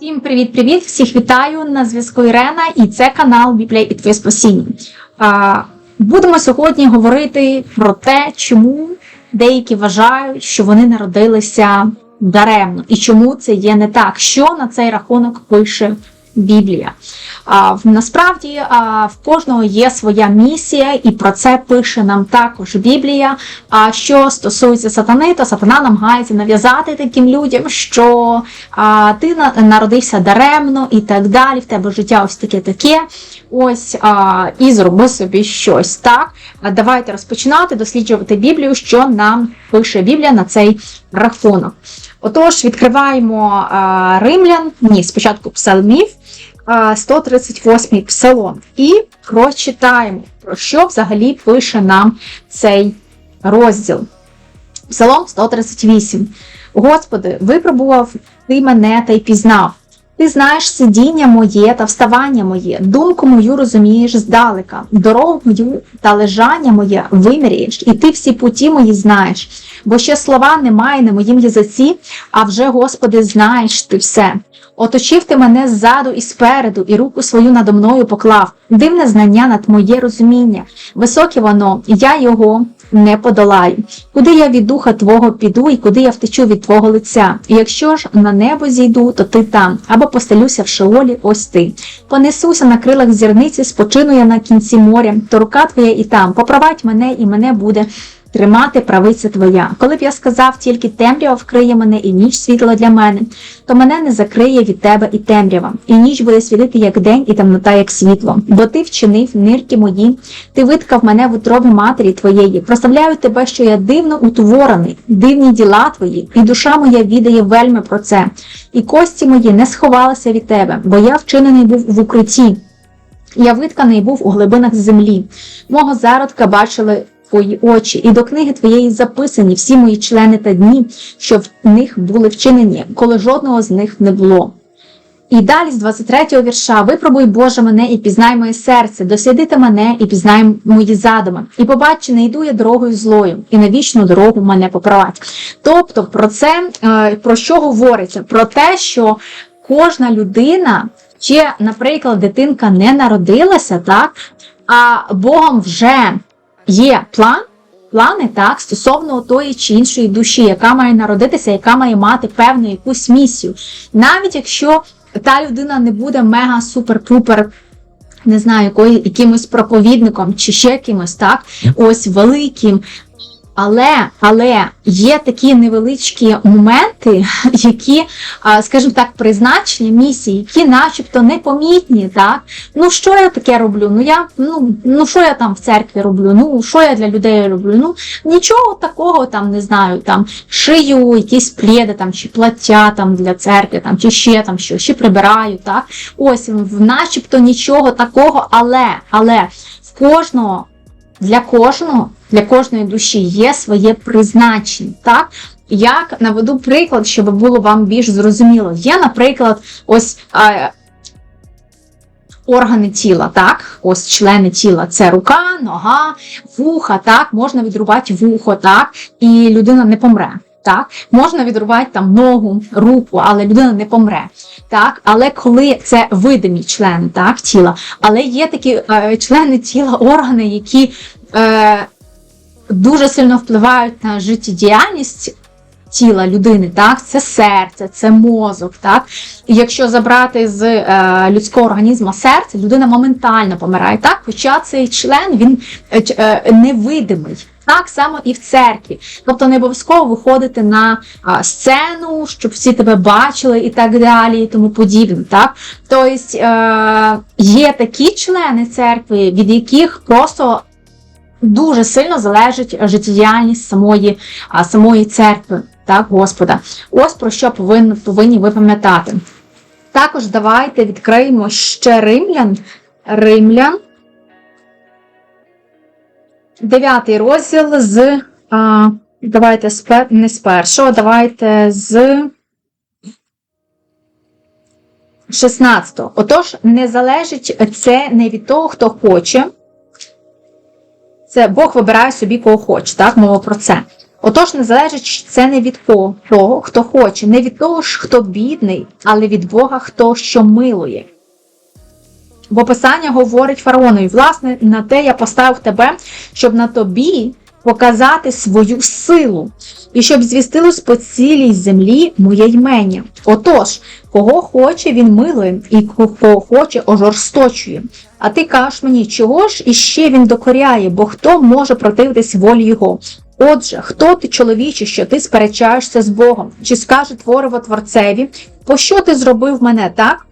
Всім привіт-привіт! Всіх вітаю на зв'язку Ірена, і це канал Біблія і Твоє Спасіння. Будемо сьогодні говорити про те, чому деякі вважають, що вони народилися даремно, і чому це є не так, що на цей рахунок пише Біблія. А, Насправді а, в кожного є своя місія, і про це пише нам також Біблія. А що стосується сатани, то сатана намагається нав'язати таким людям, що а, ти на- народився даремно і так далі. В тебе життя ось таке таке. Ось а, і зроби собі щось. Так, давайте розпочинати досліджувати Біблію, що нам пише Біблія на цей рахунок. Отож, відкриваємо а, римлян, ні, спочатку псалмів, а, 138 псалом, і прочитаємо, про що взагалі пише нам цей розділ. Псалом 138. Господи, випробував ти мене та й пізнав. Ти знаєш сидіння моє та вставання моє, думку мою розумієш здалека, дорогу мою та лежання моє виміряєш, і ти всі путі мої знаєш. Бо ще слова немає на моїм язиці, а вже, Господи, знаєш ти все. Оточив ти мене ззаду і спереду, і руку свою надо мною поклав. Дивне знання над моє розуміння. Високе воно, я його не подолаю. Куди я від духа Твого піду, і куди я втечу від Твого лиця? І якщо ж на небо зійду, то ти там, або постелюся в шеолі, ось ти. Понесуся на крилах зірниці, спочину я на кінці моря, то рука твоя і там, поправать мене, і мене буде. Тримати правиця твоя. Коли б я сказав, тільки темрява вкриє мене і ніч світла для мене, то мене не закриє від тебе і темрява, і ніч буде світити як день, і темнота, як світло. Бо ти вчинив нирки мої, ти виткав мене в утробі матері твоєї. Прославляю тебе, що я дивно утворений, дивні діла твої, і душа моя відає вельми про це. І кості мої не сховалися від тебе, бо я вчинений був в укритті. Я витканий був у глибинах землі. Мого зародка бачили твої очі, і до книги твоєї записані всі мої члени та дні, що в них були вчинені, коли жодного з них не було. І далі з 23-го вірша випробуй Боже мене і пізнай моє серце, дослідити мене і пізнай мої задуми. І побач, не йду я дорогою злою, і на вічну дорогу мене поправать. Тобто про це е, про що говориться? Про те, що кожна людина, чи, наприклад, дитинка не народилася, так, а Богом вже є план. Плани так стосовно тої чи іншої душі, яка має народитися, яка має мати певну якусь місію. Навіть якщо та людина не буде мега супер-пупер, не знаю, якої, якимось проповідником чи ще кимось, так, ось великим. Але, але є такі невеличкі моменти, які, скажімо так, призначені місії, які начебто непомітні, так? Ну, що я таке роблю? Ну, я, ну, ну що я там в церкві роблю? Ну, що я для людей роблю? Ну, нічого такого там, не знаю, там, шию якісь пледи там, чи плаття там для церкви, там, чи ще там що, чи прибираю, так? Ось, начебто нічого такого, але, але в кожного для кожного, для кожної душі є своє призначення. Так? Як наведу приклад, щоб було вам більш зрозуміло. Є, наприклад, ось е, органи тіла, так? Ось члени тіла. Це рука, нога, вуха, так, можна відрубати вухо, так, і людина не помре. Так, можна відрубати там ногу, руку, але людина не помре. Так, але коли це видимі члени так, тіла, але є такі е, члени тіла, органи, які е, дуже сильно впливають на життєдіяльність тіла людини, так, це серце, це мозок. Так, і якщо забрати з е, людського організму серце, людина моментально помирає. Так, хоча цей член він е, е, невидимий. Так само і в церкві. Тобто не обов'язково виходити на сцену, щоб всі тебе бачили і так далі, і тому подібне. Так? Тобто е, є такі члени церкви, від яких просто дуже сильно залежить життєдіяльність самої, самої церкви, так, Господа. Ось про що повинні, повинні ви пам'ятати. Також давайте відкриємо ще римлян. Римлян. Дев'ятий розділ з. А, давайте з не з першого, давайте з 16. Отож, не залежить це не від того, хто хоче. Це Бог вибирає собі кого хоче, так, мова про це. Отож, не залежить це не від того, хто хоче, не від того хто бідний, але від Бога, хто що милує. Бо Писання говорить фараонові, власне, на те я поставив тебе, щоб на тобі показати свою силу, і щоб звістилось по цілій землі моє ймення. Отож, кого хоче, він милує, і кого хоче, ожорсточує. А ти кажеш мені, чого ж іще він докоряє, бо хто може противитись волі його? Отже, хто ти, чоловіче, що ти сперечаєшся з Богом? Чи скаже твориво творцеві, пощо ти зробив мене так?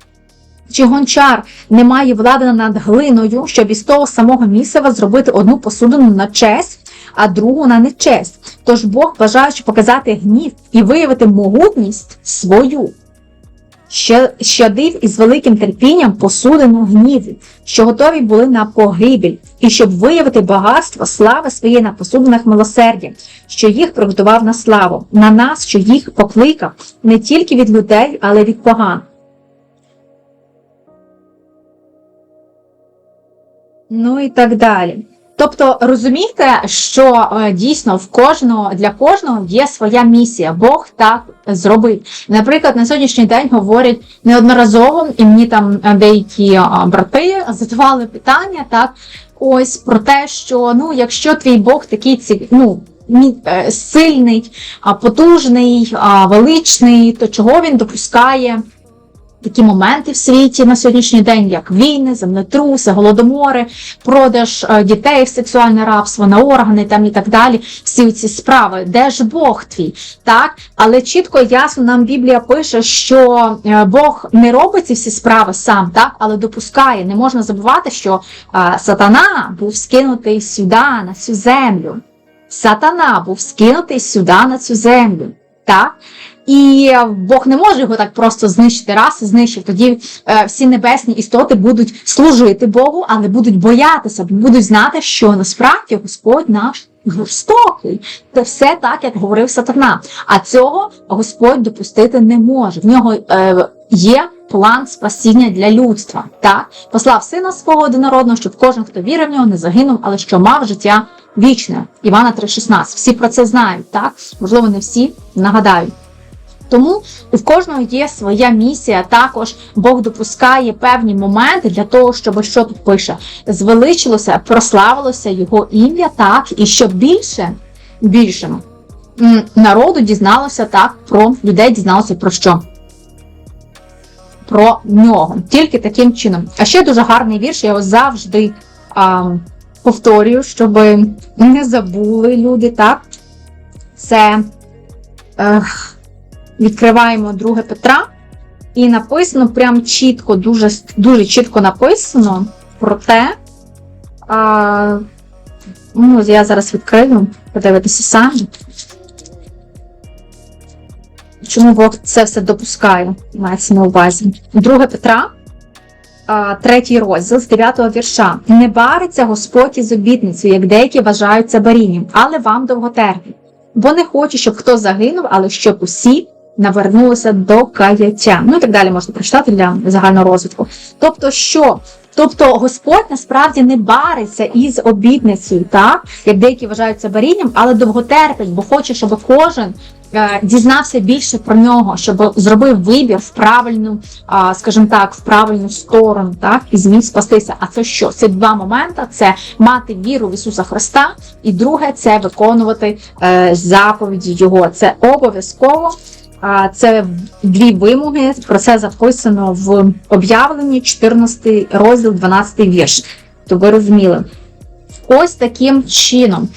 Чи гончар не має влади над глиною, щоб із того самого місцева зробити одну посудину на честь, а другу на нечесть? Тож Бог, бажаючи показати гнів і виявити могутність свою, що щадив із великим терпінням посудину гніву, що готові були на погибель, і щоб виявити багатство слави своєї на посудинах милосердя, що їх приготував на славу, на нас, що їх покликав не тільки від людей, але й від поган. Ну і так далі. Тобто розумійте, що е, дійсно в кожного для кожного є своя місія. Бог так зробив. Наприклад, на сьогоднішній день говорять неодноразово, і мені там е, деякі е, брати задавали питання, так ось про те, що ну, якщо твій Бог такий ці, ну, сильний, потужний, величний, то чого він допускає? Такі моменти в світі на сьогоднішній день, як війни, землетруси, голодомори, продаж е, дітей в сексуальне рабство на органи там і так далі. Всі ці справи, де ж Бог твій? Так, але чітко ясно нам Біблія пише, що е, Бог не робить ці всі справи сам, так, але допускає. Не можна забувати, що е, сатана був скинутий сюди, на цю землю. Сатана був скинутий сюди на цю землю. Так? І Бог не може його так просто знищити раз і знищив. Тоді е, всі небесні істоти будуть служити Богу, але будуть боятися, будуть знати, що насправді Господь наш жорстокий. Це все так, як говорив сатана. А цього Господь допустити не може. В нього е, є план спасіння для людства. Так? Послав сина свого одинородного, щоб кожен, хто вірив в нього, не загинув, але що мав життя вічне. Івана 3,16. Всі про це знають, так? Можливо, не всі нагадають. Тому в кожного є своя місія. Також Бог допускає певні моменти для того, щоб що тут пише, звеличилося, прославилося його ім'я, так, і щоб більше, більше народу дізналося так про людей, дізналося про що? Про нього. Тільки таким чином. А ще дуже гарний вірш, я його завжди а, повторюю, щоб не забули люди, так? Це. Е, відкриваємо 2 Петра, і написано прям чітко, дуже дуже чітко написано про те. А, ну, Я зараз відкрию, подивитися самі. Чому Бог це все допускає, мається на увазі. 2 Петра, а, третій розділ з 9 вірша. Не бариться Господь із обітницею, як деякі вважають це барінням, але вам довготерпі. Бо не хоче, щоб хто загинув, але щоб усі навернулися до каяття. Ну і так далі можна прочитати для загального розвитку. Тобто, що? Тобто Господь насправді не бариться із обітницею, так як деякі вважають це барінням, але довготерпить, бо хоче, щоб кожен е, дізнався більше про нього, щоб зробив вибір в правильну, скажімо так, в правильну сторону, так і зміг спастися. А це що? Це два моменти: це мати віру в Ісуса Христа, і друге це виконувати е, заповіді Його. Це обов'язково. Це дві вимоги. Про це записано в об'явленні 14 розділ, 12 вірш. То ви розуміли. Ось таким чином.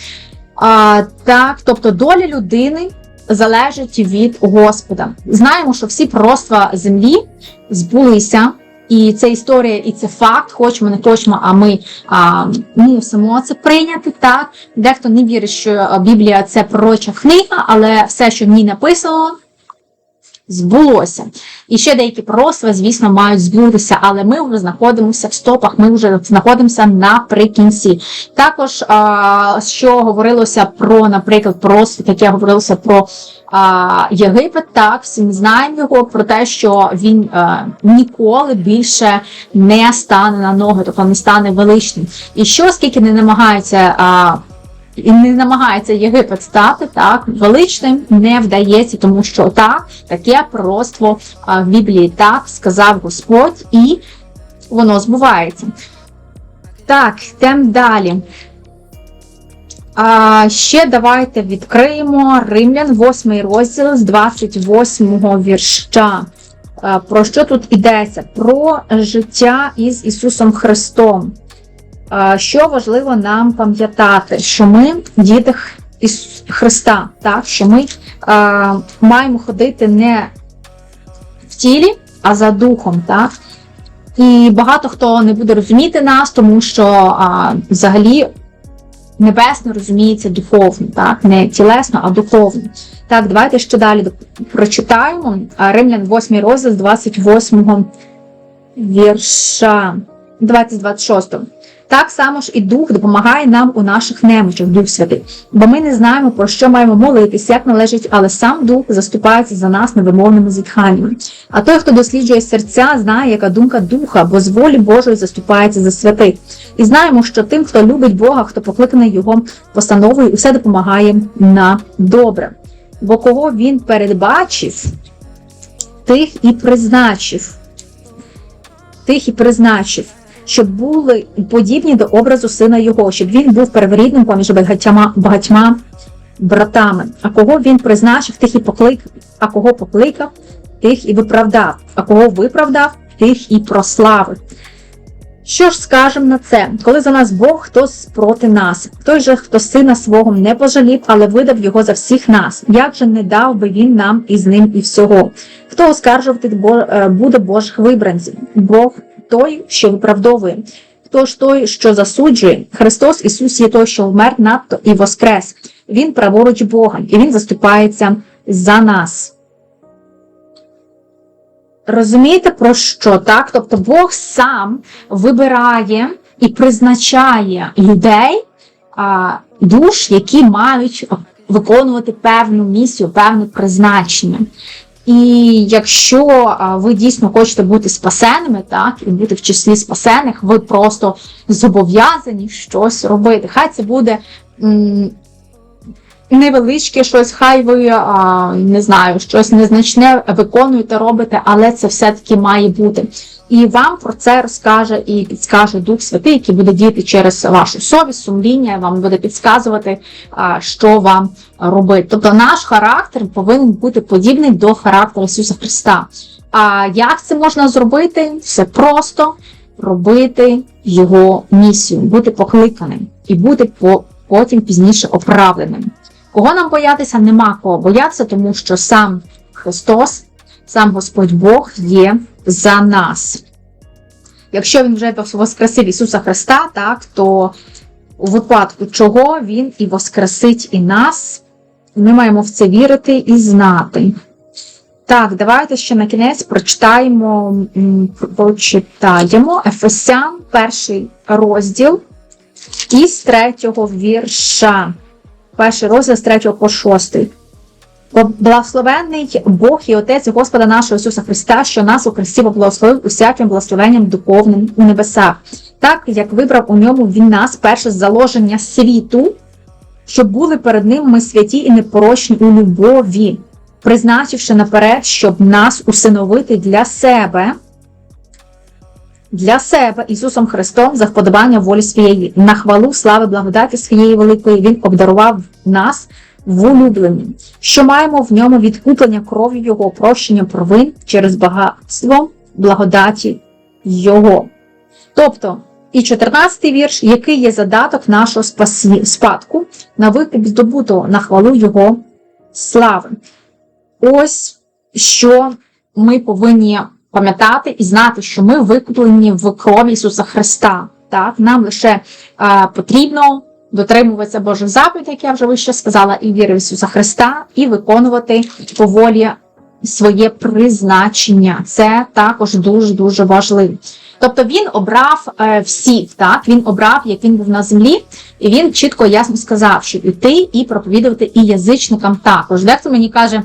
А, Так, тобто доля людини залежить від Господа. Знаємо, що всі пророцтва землі збулися. І це історія, і це факт, хочемо, не хочемо, а ми а, мусимо це прийняти. Так, дехто не вірить, що Біблія це пророча книга, але все, що в ній написано, збулося. І ще деякі пророцтва, звісно, мають збутися, але ми вже знаходимося в стопах, ми вже знаходимося наприкінці. Також, що говорилося про, наприклад, пророцтво, яке говорилося про Єгипет, так, всі ми знаємо його, про те, що він а, ніколи більше не стане на ноги, тобто не стане величним. І що, скільки не намагаються. І не намагається Єгипет стати так величним, не вдається, тому що так, таке пророцтво в Біблії так сказав Господь, і воно збувається. Так, йдемо далі. А, ще давайте відкриємо Римлян, 8 розділ з 28 вірша. Про що тут йдеться? Про життя із Ісусом Христом. Що важливо нам пам'ятати, що ми діти Ісус Христа, так? що ми а, маємо ходити не в тілі, а за духом. Так? І багато хто не буде розуміти нас, тому що а, взагалі небесне розуміється духовно, так? не тілесно, а духовно. Так, давайте ще далі прочитаємо. Римлян 8 розділ з 28 вірша 20-26. Так само ж і Дух допомагає нам у наших немочах, Дух Святий. Бо ми не знаємо, про що маємо молитись, як належить, але сам Дух заступається за нас невимовними зітханнями. А той, хто досліджує серця, знає, яка думка духа, бо з волі Божої заступається за святих. І знаємо, що тим, хто любить Бога, хто покликаний Його постановою, усе допомагає на добре. Бо кого він передбачив, тих і призначив. Тих і призначив, щоб були подібні до образу сина його, щоб він був перворідним поміж багатьма, багатьма братами. А кого він призначив, тих і покликав, а кого покликав, тих і виправдав, а кого виправдав, тих і прославив. Що ж скажемо на це? Коли за нас Бог, хто проти нас? Той же, хто сина свого не пожалів, але видав його за всіх нас. Як же не дав би він нам із ним і всього? Хто оскаржувати е, буде Божих вибранців? Бог той, що виправдовує. Хто ж той, що засуджує? Христос Ісус є той, що вмер надто і воскрес. Він праворуч Бога, і Він заступається за нас. Розумієте про що? Так? Тобто Бог сам вибирає і призначає людей, душ, які мають виконувати певну місію, певне призначення. І якщо ви дійсно хочете бути спасеними, так, і бути в числі спасених, ви просто зобов'язані щось робити. Хай це буде невеличке щось, хай ви не знаю, щось незначне виконуєте, робите, але це все-таки має бути. І вам про це розкаже і підскаже Дух Святий, який буде діяти через вашу совість, сумління, вам буде підказувати, що вам робити. Тобто наш характер повинен бути подібний до характеру Ісуса Христа. А як це можна зробити? Все просто робити його місію, бути покликаним і бути потім пізніше оправданим. Кого нам боятися? Нема кого боятися, тому що сам Христос, сам Господь Бог є за нас. Якщо він вже воскресив Ісуса Христа, так, то у випадку чого Він і воскресить і нас, ми маємо в це вірити і знати. Так, давайте ще на кінець прочитаємо, прочитаємо Ефесян, перший розділ із третього вірша перший розділ з 3 по 6. Благословенний Бог і Отець Господа нашого Ісуса Христа, що нас у Христі благословив усяким благословенням духовним у небесах, так як вибрав у ньому Він нас перше заложення світу, щоб були перед ним ми святі і непорочні у любові, призначивши наперед, щоб нас усиновити для себе. Для себе Ісусом Христом за вподобання волі своєї, на хвалу слави благодаті своєї великої Він обдарував нас в улюбленні, що маємо в ньому відкуплення кров'ю Його, прощення провин через багатство благодаті Його. Тобто, і 14-й вірш, який є задаток нашого спасі- спадку на викуп здобутого на хвалу Його слави. Ось що ми повинні пам'ятати і знати, що ми викуплені в крові Ісуса Христа. Так? Нам лише а, потрібно дотримуватися Божих заповідей, як я вже вище сказала, і віри в Ісуса Христа, і виконувати по волі своє призначення. Це також дуже-дуже важливо. Тобто він обрав е, всіх, так? він обрав, як він був на землі, і він чітко ясно сказав, що йти і проповідувати і язичникам також. Дехто мені каже,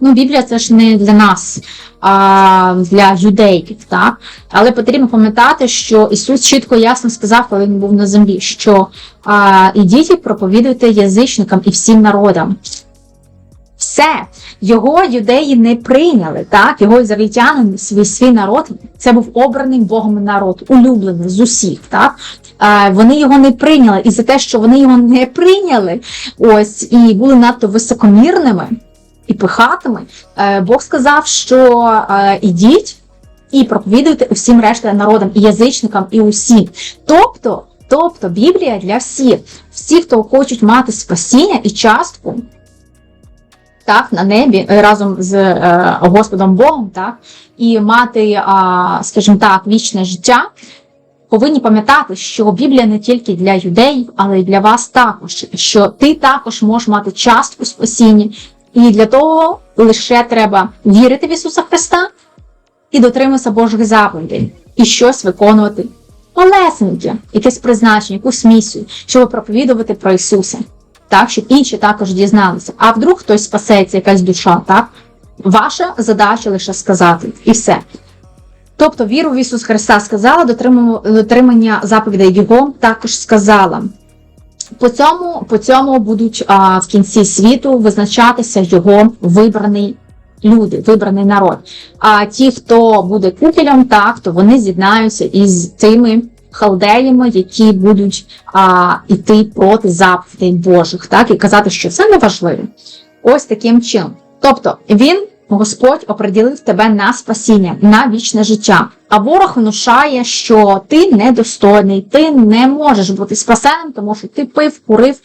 Ну, Біблія це ж не для нас, а для юдеїв, так? Але потрібно пам'ятати, що Ісус чітко ясно сказав, коли він був на землі, що а, ідіть і проповідуйте язичникам і всім народам. Все, його юдеї не прийняли, так? Його ізраїльтяни, свій свій народ, це був обраний Богом народ, улюблений з усіх, так? А, вони його не прийняли. І за те, що вони його не прийняли, ось і були надто високомірними і пихатими, е, Бог сказав, що е, ідіть і проповідуйте усім решта народам, і язичникам, і усім. Тобто, тобто Біблія для всіх, всі, хто хочуть мати спасіння і частку. Так, на небі е, разом з е, Господом Богом, так, і мати, а, скажімо так, вічне життя, повинні пам'ятати, що Біблія не тільки для юдеїв, але й для вас також, що ти також можеш мати частку спасіння, і для того лише треба вірити в Ісуса Христа і дотримуватися Божих заповідей, і щось виконувати. Малесеньке, якесь призначення, якусь місію, щоб проповідувати про Ісуса, так, щоб інші також дізналися. А вдруг хтось спасеться, якась душа, так? Ваша задача лише сказати, і все. Тобто віру в Ісус Христа сказала, дотримання заповідей Його також сказала. По цьому по цьому будуть а, в кінці світу визначатися його вибраний люди, вибраний народ. А ті, хто буде купелем, так, то вони з'єднаються із тими халдеями, які будуть а, іти проти заповідей Божих, так, і казати, що це не важливо. Ось таким чином. Тобто він Господь оприділив тебе на спасіння, на вічне життя. А ворог внушає, що ти недостойний, ти не можеш бути спасеним, тому що ти пив, курив,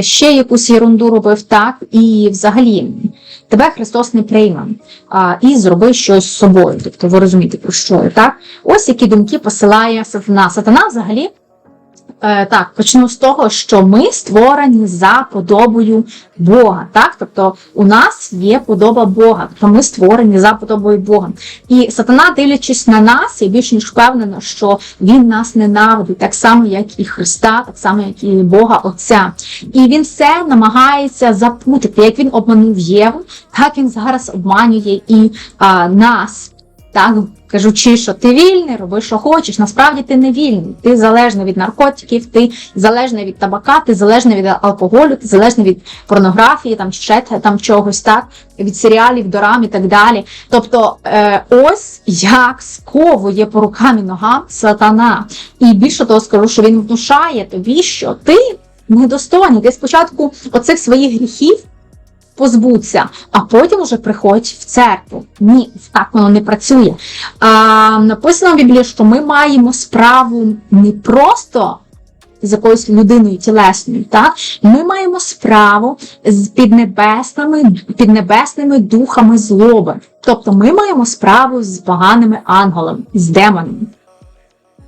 ще якусь ерунду робив так, і взагалі тебе Христос не прийме а, і зроби щось з собою. Тобто ви розумієте, про що так? Ось які думки посилає сатана. Сатана взагалі так, почну з того, що ми створені за подобою Бога. Так? Тобто у нас є подоба Бога, тобто ми створені за подобою Бога. І сатана, дивлячись на нас, я більш ніж впевнена, що він нас ненавидить, так само, як і Христа, так само, як і Бога Отця. І він все намагається запутати. Як він обманув Єву, так він зараз обманює і а, нас. Так, кажучи, що ти вільний, роби, що хочеш. Насправді ти не вільний. Ти залежний від наркотиків, ти залежний від табака, ти залежний від алкоголю, ти залежний від порнографії, там ще там чогось, так, від серіалів, дорам і так далі. Тобто, е, ось як сковує по рукам і ногам сатана. І більше того скажу, що він внушає тобі, що ти недостойний. Ти спочатку оцих своїх гріхів позбуться, а потім уже приходь в церкву. Ні, так воно не працює. А, Написано в Біблії, що ми маємо справу не просто з якоюсь людиною тілесною, так? ми маємо справу з піднебесними, піднебесними духами злоби. Тобто ми маємо справу з поганими ангелами, з демонами.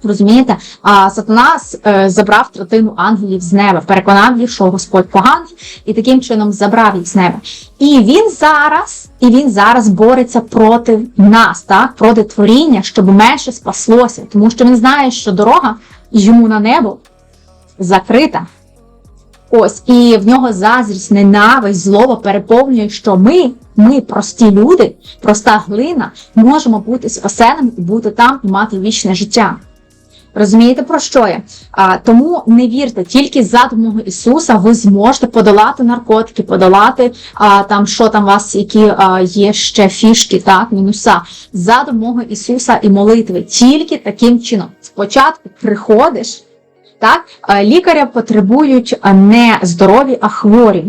Розумієте? А сатана е, забрав третину ангелів з неба, переконав їх, що Господь поганий, і таким чином забрав їх з неба. І він зараз, і він зараз бореться проти нас, так, проти творіння, щоб менше спаслося, тому що він знає, що дорога йому на небо закрита. Ось, і в нього зазрість, ненависть, злоба переповнює, що ми, ми, прості люди, проста глина, можемо бути спасеними і бути там і мати вічне життя. Розумієте, про що я? А, Тому не вірте, тільки за допомогою Ісуса ви зможете подолати наркотики, подолати а, там, що там у вас, які а, є ще фішки, так, мінуса. За допомогою Ісуса і молитви. Тільки таким чином. Спочатку приходиш, так, лікаря потребують не здорові, а хворі.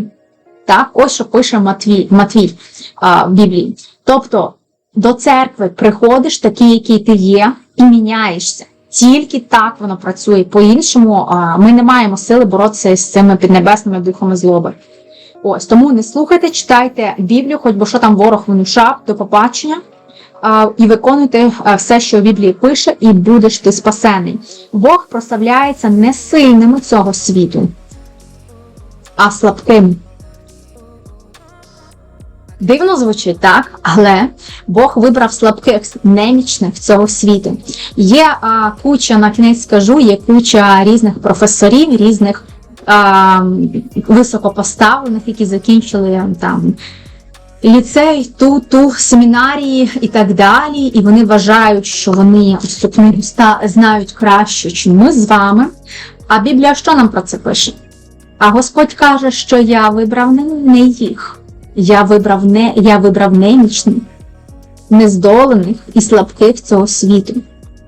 Так, ось що пише Матвій, Матвій а, в Біблії. Тобто до церкви приходиш, такий, який ти є, і міняєшся. Тільки так воно працює. По-іншому ми не маємо сили боротися з цими піднебесними духами злоби. Ось тому не слухайте, читайте Біблію, хоч би що там ворог внушав, до побачення. І виконуйте все, що в Біблії пише, і будеш ти спасений. Бог прославляється не сильними цього світу, а слабкими. Дивно звучить так, але Бог вибрав слабких немічних цього світу. Є а, куча, на кінець скажу, є куча різних професорів, різних а, високопоставлених, які закінчили там ліцей, ту, ту, семінарії і так далі, і вони вважають, що вони ста- знають краще, ніж ми з вами. А Біблія що нам про це пише? А Господь каже, що я вибрав не, не їх, я вибрав не я вибрав немічних, нездолених і слабких цього світу,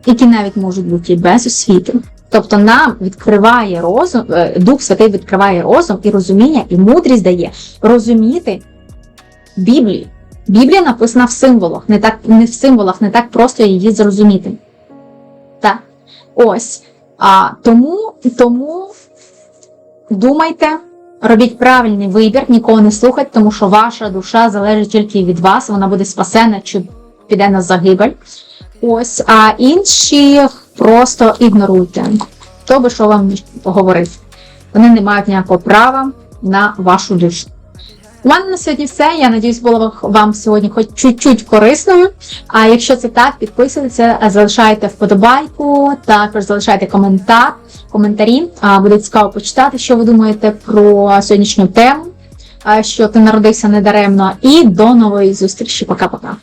які навіть можуть бути і без освіти. Тобто нам відкриває розум, е, Дух Святий відкриває розум і розуміння, і мудрість дає розуміти Біблію. Біблія написана в символах, не так не в символах, не так просто її зрозуміти. Так. Ось. А тому, тому думайте, робіть правильний вибір, нікого не слухайте, тому що ваша душа залежить тільки від вас, вона буде спасена чи піде на загибель. Ось, а інші просто ігноруйте. Хто би що вам говорив. Вони не мають ніякого права на вашу душу. У мене на сьогодні все. Я надіюсь, було вам сьогодні хоч чуть-чуть корисною. А якщо це так, підписуйтеся, залишайте вподобайку, також залишайте коментар, коментарі. Буде цікаво почитати, що ви думаєте про сьогоднішню тему, що ти народився недаремно. І до нової зустрічі. Пока-пока.